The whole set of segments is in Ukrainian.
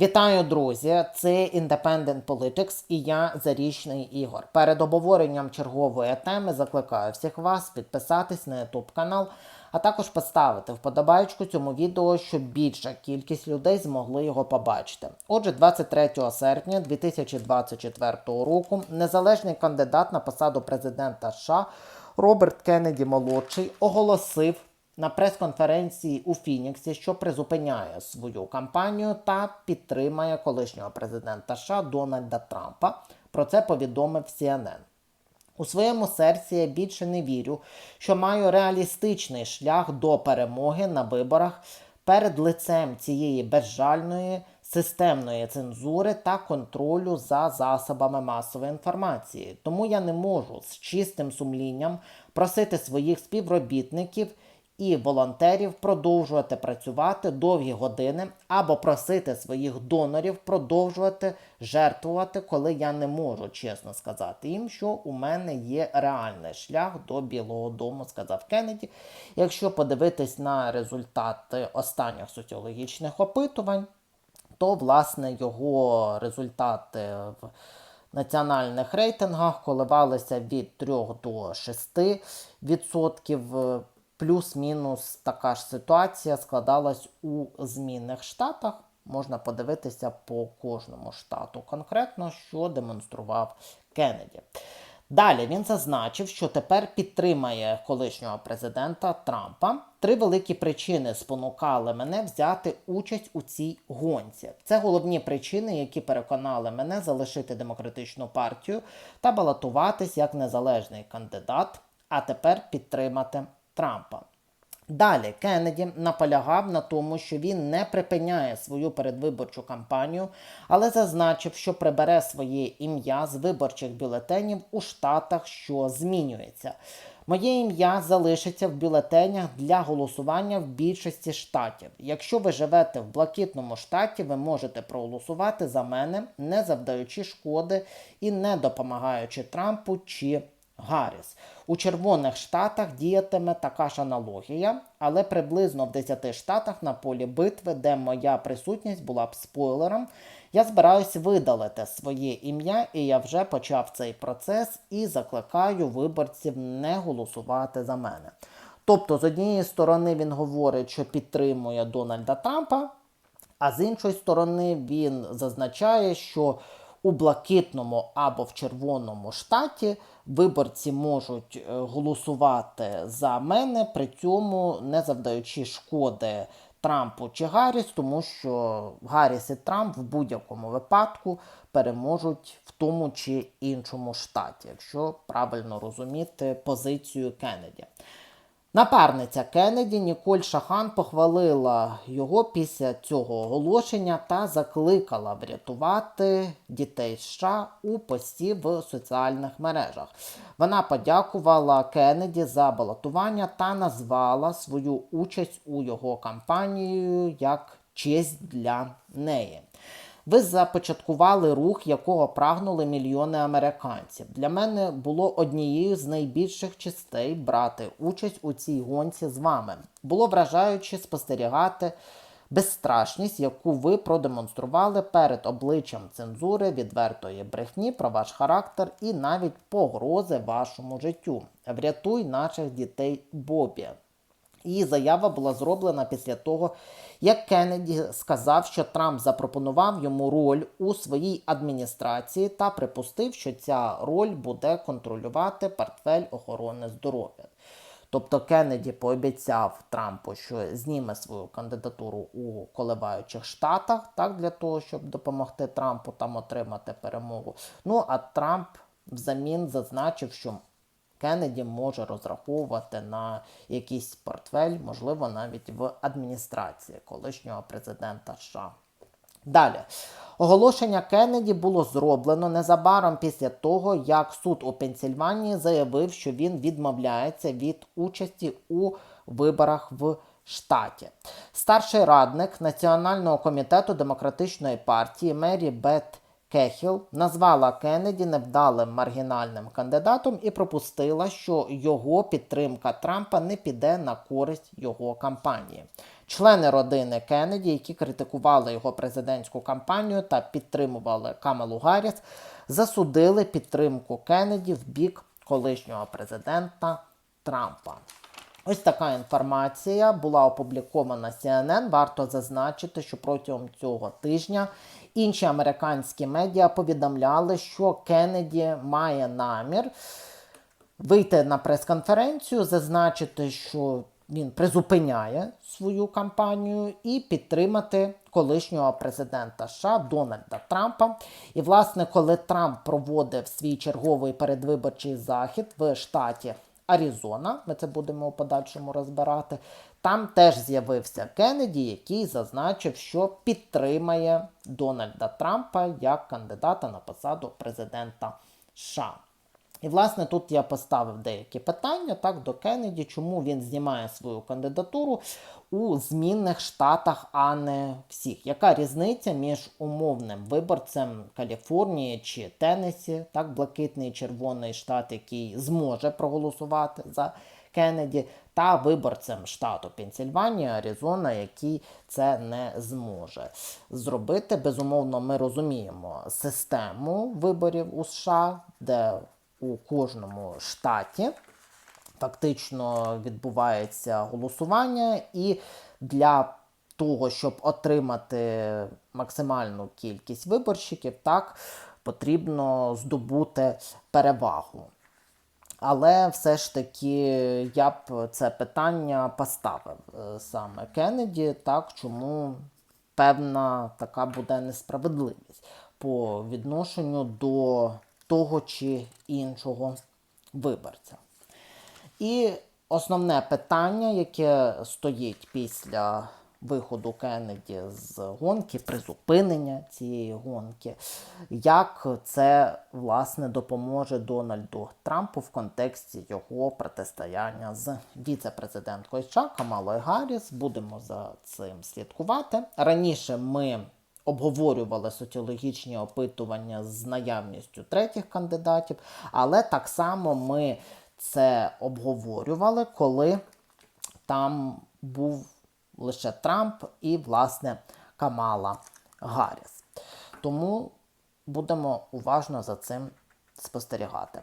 Вітаю, друзі! Це Independent Politics і я Зарічний Ігор. Перед обговоренням чергової теми закликаю всіх вас підписатись на YouTube канал, а також поставити вподобайку цьому відео, щоб більша кількість людей змогли його побачити. Отже, 23 серпня 2024 року незалежний кандидат на посаду президента США Роберт Кеннеді молодший оголосив на прес-конференції у Фініксі, що призупиняє свою кампанію та підтримає колишнього президента США Дональда Трампа. Про це повідомив CNN. У своєму серці я більше не вірю, що маю реалістичний шлях до перемоги на виборах перед лицем цієї безжальної системної цензури та контролю за засобами масової інформації. Тому я не можу з чистим сумлінням просити своїх співробітників і волонтерів продовжувати працювати довгі години або просити своїх донорів продовжувати жертвувати, коли я не можу чесно сказати їм, що у мене є реальний шлях до Білого Дому, сказав Кеннеді. Якщо подивитись на результати останніх соціологічних опитувань, то власне його результати в національних рейтингах коливалися від 3 до 6 відсотків. Плюс-мінус така ж ситуація складалась у змінних штатах. Можна подивитися по кожному штату конкретно, що демонстрував Кеннеді. Далі він зазначив, що тепер підтримає колишнього президента Трампа. Три великі причини спонукали мене взяти участь у цій гонці. Це головні причини, які переконали мене залишити демократичну партію та балотуватись як незалежний кандидат, а тепер підтримати Трампа. Далі Кеннеді наполягав на тому, що він не припиняє свою передвиборчу кампанію, але зазначив, що прибере своє ім'я з виборчих бюлетенів у штатах, що змінюється. Моє ім'я залишиться в бюлетенях для голосування в більшості штатів. Якщо ви живете в блакитному штаті, ви можете проголосувати за мене, не завдаючи шкоди і не допомагаючи Трампу чи Гарріс. У червоних штатах діятиме така ж аналогія, але приблизно в 10 штатах на полі битви, де моя присутність була б спойлером, я збираюсь видалити своє ім'я, і я вже почав цей процес і закликаю виборців не голосувати за мене. Тобто, з однієї сторони, він говорить, що підтримує Дональда Трампа, а з іншої сторони, він зазначає, що у блакитному або в червоному штаті виборці можуть е, голосувати за мене, при цьому не завдаючи шкоди Трампу чи Гарріс, тому що Гарріс і Трамп в будь-якому випадку переможуть в тому чи іншому штаті, якщо правильно розуміти позицію Кеннеді. Напарниця Кеннеді Ніколь Шахан похвалила його після цього оголошення та закликала врятувати дітей США у пості в соціальних мережах. Вона подякувала Кеннеді за балотування та назвала свою участь у його кампанії як честь для неї. Ви започаткували рух, якого прагнули мільйони американців. Для мене було однією з найбільших честей брати участь у цій гонці з вами. Було вражаюче спостерігати безстрашність, яку ви продемонстрували перед обличчям цензури, відвертої брехні про ваш характер і навіть погрози вашому життю. Врятуй наших дітей Бобі. Її заява була зроблена після того, як Кеннеді сказав, що Трамп запропонував йому роль у своїй адміністрації та припустив, що ця роль буде контролювати портфель охорони здоров'я. Тобто Кеннеді пообіцяв Трампу, що зніме свою кандидатуру у коливаючих штатах, так для того, щоб допомогти Трампу там отримати перемогу. Ну а Трамп взамін зазначив, що Кеннеді може розраховувати на якийсь портфель, можливо, навіть в адміністрації колишнього президента США. Далі, оголошення Кеннеді було зроблено незабаром після того, як суд у Пенсільванії заявив, що він відмовляється від участі у виборах в штаті. Старший радник Національного комітету демократичної партії Мері Бет Кехіл назвала Кеннеді невдалим маргінальним кандидатом і пропустила, що його підтримка Трампа не піде на користь його кампанії. Члени родини Кеннеді, які критикували його президентську кампанію та підтримували Камалу Гарріс, засудили підтримку Кеннеді в бік колишнього президента Трампа. Ось така інформація була опублікована CNN. Варто зазначити, що протягом цього тижня інші американські медіа повідомляли, що Кеннеді має намір вийти на прес-конференцію, зазначити, що він призупиняє свою кампанію і підтримати колишнього президента США Дональда Трампа. І, власне, коли Трамп проводив свій черговий передвиборчий захід в штаті Аризона, ми це будемо у подальшому розбирати. Там теж з'явився Кеннеді, який зазначив, що підтримає Дональда Трампа як кандидата на посаду президента США. І, власне, тут я поставив деякі питання так, до Кеннеді, чому він знімає свою кандидатуру у змінних штатах, а не всіх. Яка різниця між умовним виборцем Каліфорнії чи Теннесі, так, блакитний червоний штат, який зможе проголосувати за Кеннеді, та виборцем штату Пенсільванія, Аризона, який це не зможе зробити. Безумовно, ми розуміємо систему виборів у США, де у кожному штаті фактично відбувається голосування, і для того, щоб отримати максимальну кількість виборщиків, так потрібно здобути перевагу. Але все ж таки я б це питання поставив е, саме Кеннеді, так чому певна така буде несправедливість по відношенню до того чи іншого виборця. І основне питання, яке стоїть після виходу Кеннеді з гонки, призупинення цієї гонки, як це власне допоможе Дональду Трампу в контексті його протистояння з віце-президенткою США Камалою Гарріс. Будемо за цим слідкувати. Раніше ми обговорювали соціологічні опитування з наявністю третіх кандидатів, але так само ми це обговорювали, коли там був лише Трамп і, власне, Камала Гарріс. Тому будемо уважно за цим спостерігати.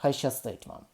Хай щастить вам!